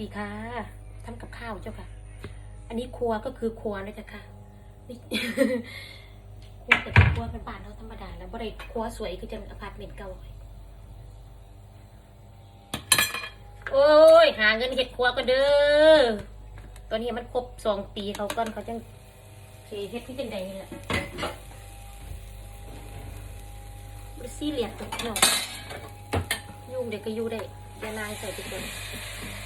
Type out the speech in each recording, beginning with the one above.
ดีค่ะทำกับข้าวเจ้าค่ะ อันนี้ครัวก็คือครัวนะเจ้าค่ะนี่ครัวแต่ครัวเป็นบ้านเราธรรมดาแล้วบ่ได้ครัวสวยคือจังอพาร์ตเมนต์เก่าโอ้ย หาเงินเฮ็ดครัวก็เด้อตอนนี้มันครบสองปีเขาก่อนเขาจังสิเฮ็ดที่จังใดนี่แหละบริซี่เลียดตัวเนาะยุ่งเด็กก็ยู่ได้ยานายใส่ทุกคนนี่นั่งทางคอน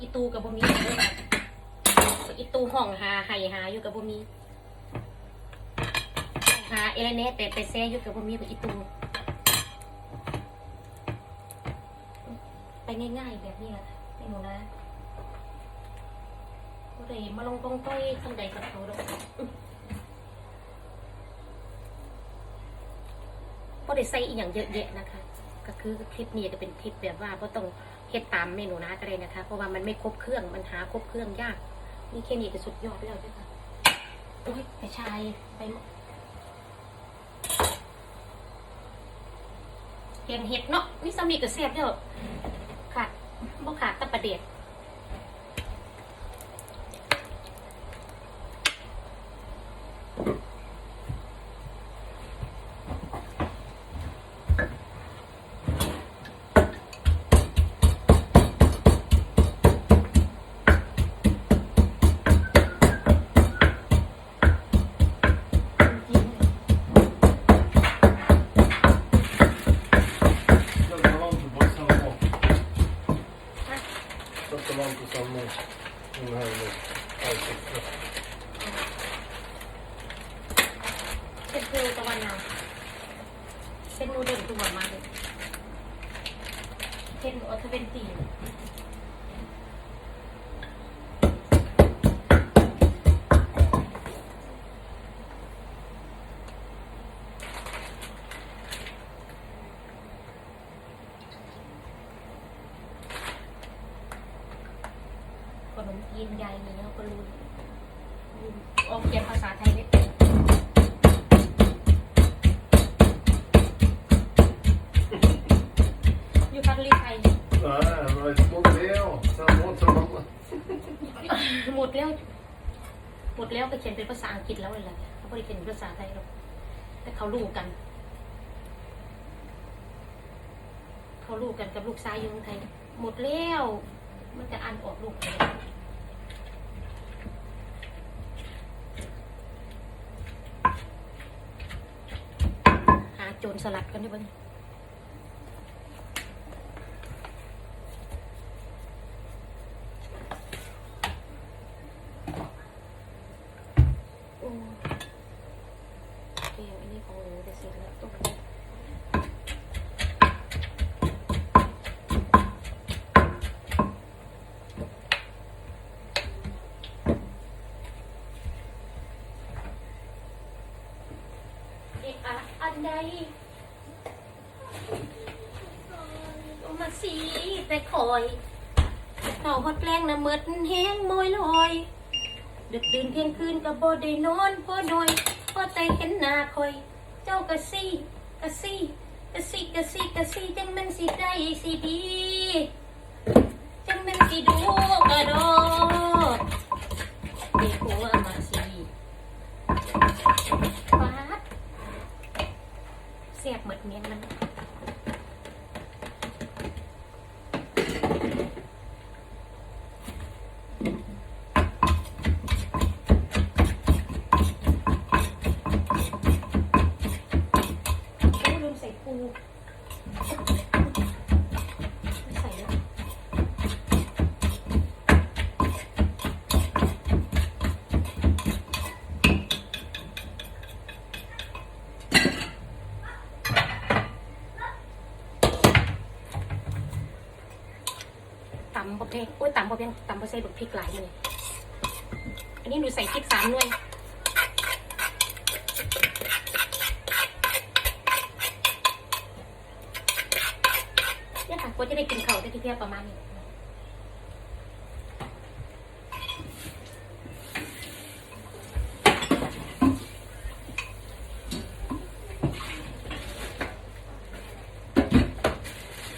อเพียละอุ๊ยโอ้อึย่านานอีตูกับบ่มีอีตูห้องหาไห้หาอยู่กับบ่มีหาเอเลเนแต่ไปแซ่อยู่กับบ่มีกับอีตูไปง่ายๆแบบนี้แหละไม่หนูนะก็เลยมาลงตรงต้อยทำใดกับเขาดอกก็ได้ใส่อีกอย่างเยอะแยะนะคะ ก็คือคลิปนี้จะเป็นคลิปแบบว่าก็ต้อง เฮ็ดตามเมนูนะก็เลยนะคะ เพราะว่ามันไม่ครบเครื่องมันหาครบเครื่องยาก นี่แค่นี้ก็สุดยอดแล้วใช่ไหมโอ้ยไปชายไปหมดแกงเห็ดเนาะนี่สามีก็เสียบแล้วขาดบ่ขาดตะประเด็ด เส้นปูตะวันนาเส้นมูเด่นตัวมากเลยเส้นอัลเทเวนตี ขนมจีนยายนี่เขาก็รู้ออกเขียนภาษาไทยไม่เป็นอยู่พัทลีไทย Nej, men ett modell. Samma mål som หมดแล้ว หมดแล้วก็เขียนเป็นภาษาอังกฤษแล้วเลยแหละเขาไม่ได้เขียนเป็นภาษาไทยหรอกแต่เขารู้กัน เขารู้กันกับลูกชายอยู่เมืองไทย หมดแล้ว มันจะอันออกลูกเลยหาโจรสลัดกันด้บ้างโอ้เกมอันนี้ของหนูจะเสร็จแล้วตรงนี้เอะอะอันใดต้องมาสีแต่คอยเต่าฮอดแรงนะเมิดแห้งมอยลอย ดึกดื่นเที่ยงคืนก็บ่ได้นอนพอหน่อยพอใจเห็นหน้าคอย เจ้ากะซี่กะซี่กะซี่กะซี่กะซี่จังมันสิได้สิดีจังมันสิดูกระดอ พริกหลายเลยอันนี้หนูใส่พริกสามหน่วยเนี่ยค่ะก็จะได้กินเข่าได้ทีเทียบประมาณนี้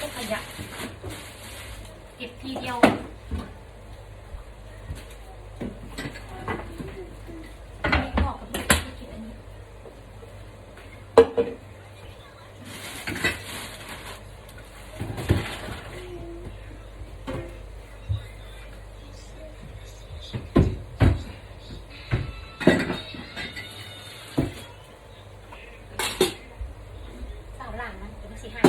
ก็ขยะเก็บทีเดียวไม่พอกับที่กินอันนี้สาวหลังนะเดี๋ยวมันสิหาย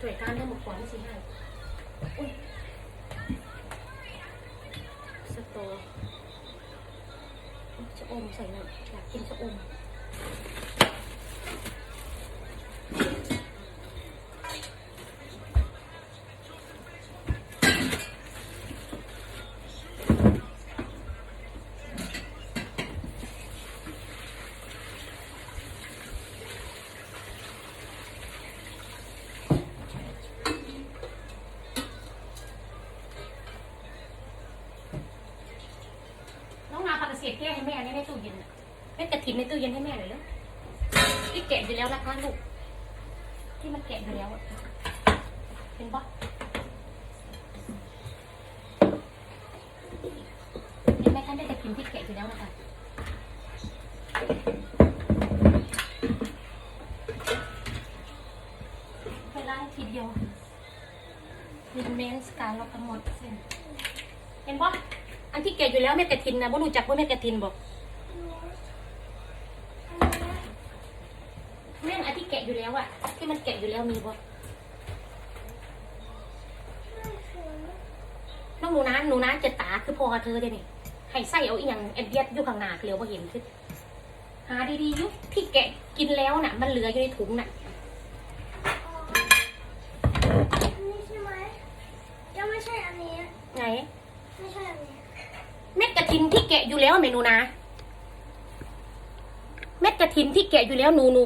สวยการเรื่องหมกขวานสิให้อุ้ยสตอชะอ มใส่หน่อยอยากกินชะอมน้องนาปากเสีย แก้ให้แม่ในในตู้เย็นแม่กระถิ่นในตู้เย็นให้แม่หน่อยแล้วที่แกะอยู่แล้วนะคะลูก ที่มันแกะอยู่แล้วเห็นปะเห็นไหมคะได้กระถิ่นที่แกะอยู่แล้วนะคะไปล้าทีเดียวมีเมนสการเรากำหนดเส้นเห็นปะ อันที่แกะอยู่แล้วแม่กระถินนะบ่รู้จักว่าแม่กระถินบอกแม่นอันที่แกะอยู่แล้วอะที่มันแกะอยู่แล้วมีบ่น้องหนูนะหนูนะจะตาคือพอเธอเดี๋ยวนี่ให้ใส่เอาอีหยังแอดเดียดอยู่ข้างหน้าเหลียวพอเห็นคือหาดีๆอยุที่แกะกินแล้วน่ะ มันเหลืออยู่ในถุงน่ะอันนี้ใช่ไหมยังไม่ใช่อันนี้ไงไม่ใช่อันนี้เม็ดกระ ถินที่แกะอยู่แล้วเมนูนะ เม็ดกระถินที่แกะอยู่แล้วหนูหนู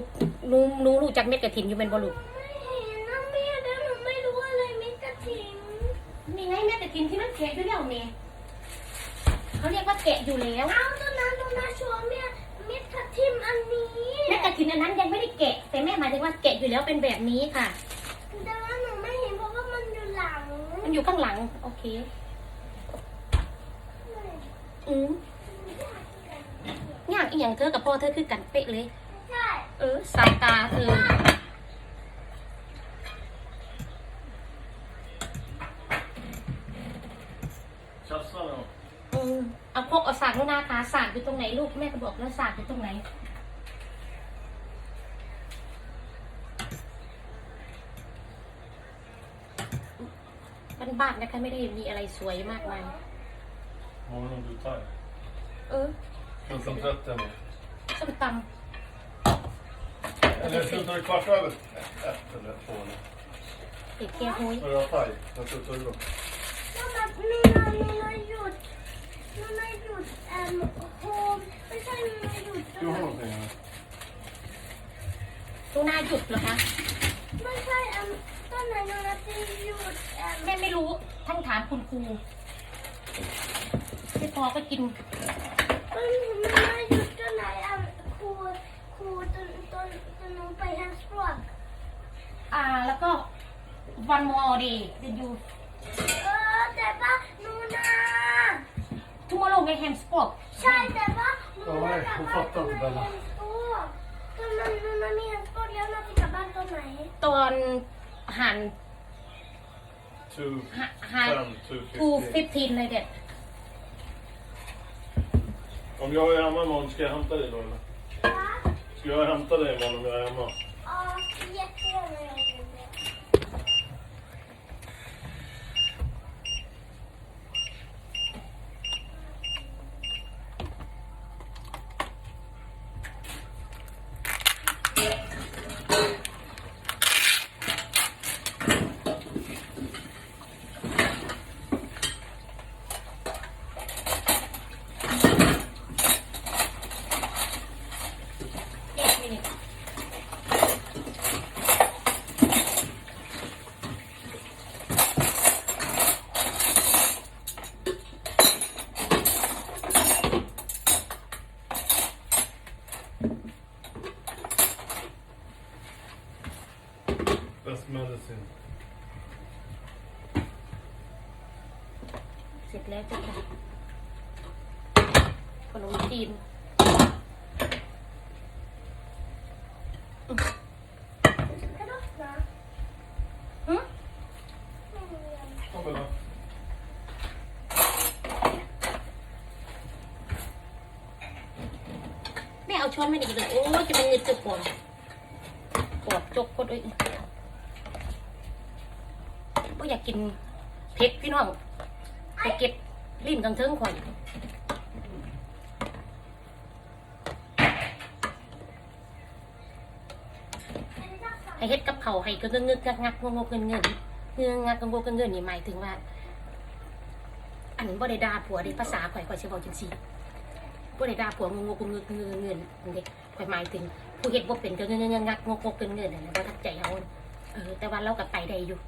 หนูหนูรู้จักเม็ดกระถินอยู่เป็นบ่ลูกไม่เห็นนะแม่แล้วหนูไม่รู้อะไรเม็ดกระถิ่นนี่ไงเม็ดกระถินที่มันแกะอยู่แล้วเมเขาเรียกว่าแกะอยู่แล้วเอาตอนนั้นตอนนั้นชัวร์แม่เม็ดกระถิ่นอันนี้เม็ดกระถินอันนั้นยังไม่ได้แกะ แต่แม่หมายถึงว่าแกะอยู่แล้วเป็นแบบนี้ค่ะแต่ว่าหนูไม่เห็นเพราะว่ามันอยู่หลัง มันอยู่ข้างหลัง โอเค อืมอย่างอีอย่างเธอกับพ่อเธอคือกันเป๊ะเลย ใช่ เออสายตาเธอ Kassa då. อืมเอาพกเอาสากลูกนาคะสากอยู่ตรงไหนลูกแม่ก็บอกแล้วสากอยู่ตรงไหนบ้านๆนะคะไม่ได้มีอะไรสวยมากมาย Vad var det du tar? เออ 14.30 eller? ส้มต Eller 14 kvart över? Ett eller två eller? ำเด็กแก้ห้อย Vad är det färg? Vad slutar du då? แล้วแบบนูนานูนาหยุดนูนาหยุดแอมโฮมไม่ใช่นูนาหยุด Du har någonting eller? ลูกนาหยุดเหรอคะ ไม่ใช่แอมตอนไหนนูนาจะหยุดแอมแม่ไม่รู้ท่านถามคุณครูไม่พ อก็กินตอนหนูมาหยุดตอนไหนแอมครูครูตอนตอนตอนหนูไปแฮมสปอร์ตอ่าแล้วก็ one more day then you เออแต่ว่าหนูนา tomorrow ไง ham sport ใช่แต่ว่าหนูเอาไว้กลับผมบ้าฟันงตต่ออนไหนไปแฮมสปอร์ตตอนนั้นหนูนามีแฮมสปอร์ตแล้วนาจะกลับบ้านตอนไหนตอนหัน Two, หัน fem, two, two fifty. fifteen เลยเด็ด Om jag är hemma imorgon, ska jag hämta dig då eller? Ska jag hämta dig imorgon om jag är hemma? ช้อนไมาดิเลยโอ้ยจะเป็นเงินจุกปอดปอดจกปอดเอ้ยบ่อยากกินเผ็ดพี่น้องไปเก็บลิ้นกังเทิงข่อยให้เฮ็ดกับเขาให้ก็เงึกงึกงักงักงงงเงินเงินเงืองักงงงเงินเงินนี่หมายถึงว่า อันนี้บ่ได้ด่าผัวเดิภาษาข่อยข่อยสิเว้าจังซี่ บ่ได้ด่าผัวงงงงเงินเงินเงินอันเด้ข่อยหมายถึง ผู้เฮ็ดบ่เป็นก็เงืองักงงงเงินเงินนั่นน่ะบ่ทักใจเฮาเออ แต่ว่าเราก็ไปได้อยู่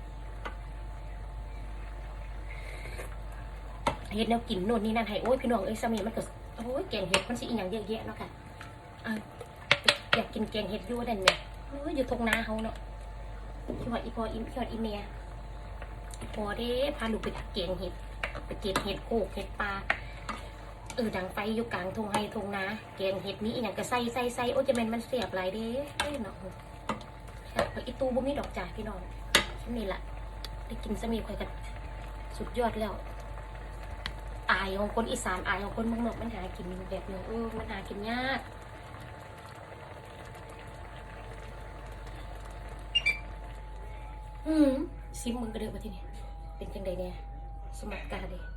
เฮ็ดแนวกินโน่นนี่นั่นให้โอ้ยพี่น้องเอ้ยสามีมันก็โอ้ยแกงเห็ดมันสิอีหยังเยอะแยะเนาะค่ะอยากกินแกงเห็ดยู่นั่นแหละโอ้ยอยู่ทงนาเฮาเนาะพี่หอดอีพออีพี่หอดอีเมียพอเด้พาลูกไปเก็บเห็ดไปเก็บเห็ดโคกเห็ดปลา เออดังไฟอยู่กลางทงไฮทงนาแกงเห็ดนี้อหย่างก็ใส่ใส่ใส่โอ้จะแม่นมันเสียบหลายเด้เอ้เนาะครับอีตูบ่มีดอกจ่าพี่น้องนี่ล่ะได้กินสมีข่อยกันสุดยอดแล้ว อายของคนอีสานอายของคนเมืองนอกมันหากินแบบนึงเออมันหากินยากอืมซิมมึงก็เดือมาที่นี่เป็นจังใดเนี่ยสมัครกาเลย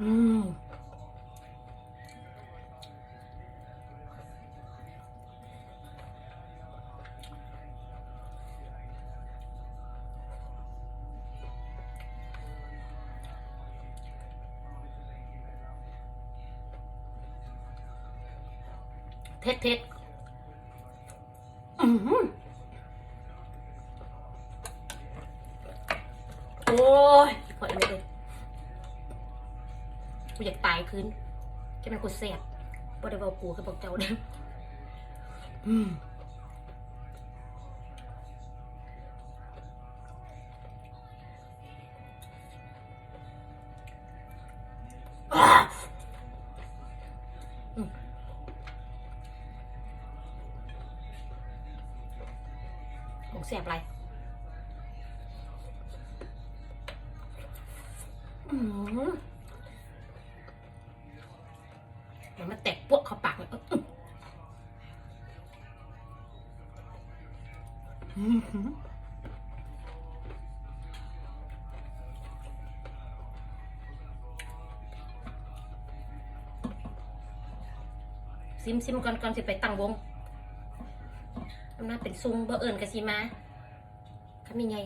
เท็ดอือหือโอ้ยพออีกเลย กูอยากตายคืนจะเป็นกูแสบบ่ได้บอกกูคือบอกเจ้าเด้ออืมอ่าอืมของเสียบอะไร ซิมซิมก่อนก่อนสิไปตั้งวงทำหน้าเป็นซุงเบอร์เอิญกะสิมาทำยังไง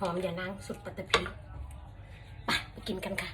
หอมอย่านางสุดปัตตภีไปไปกินกันค่ะ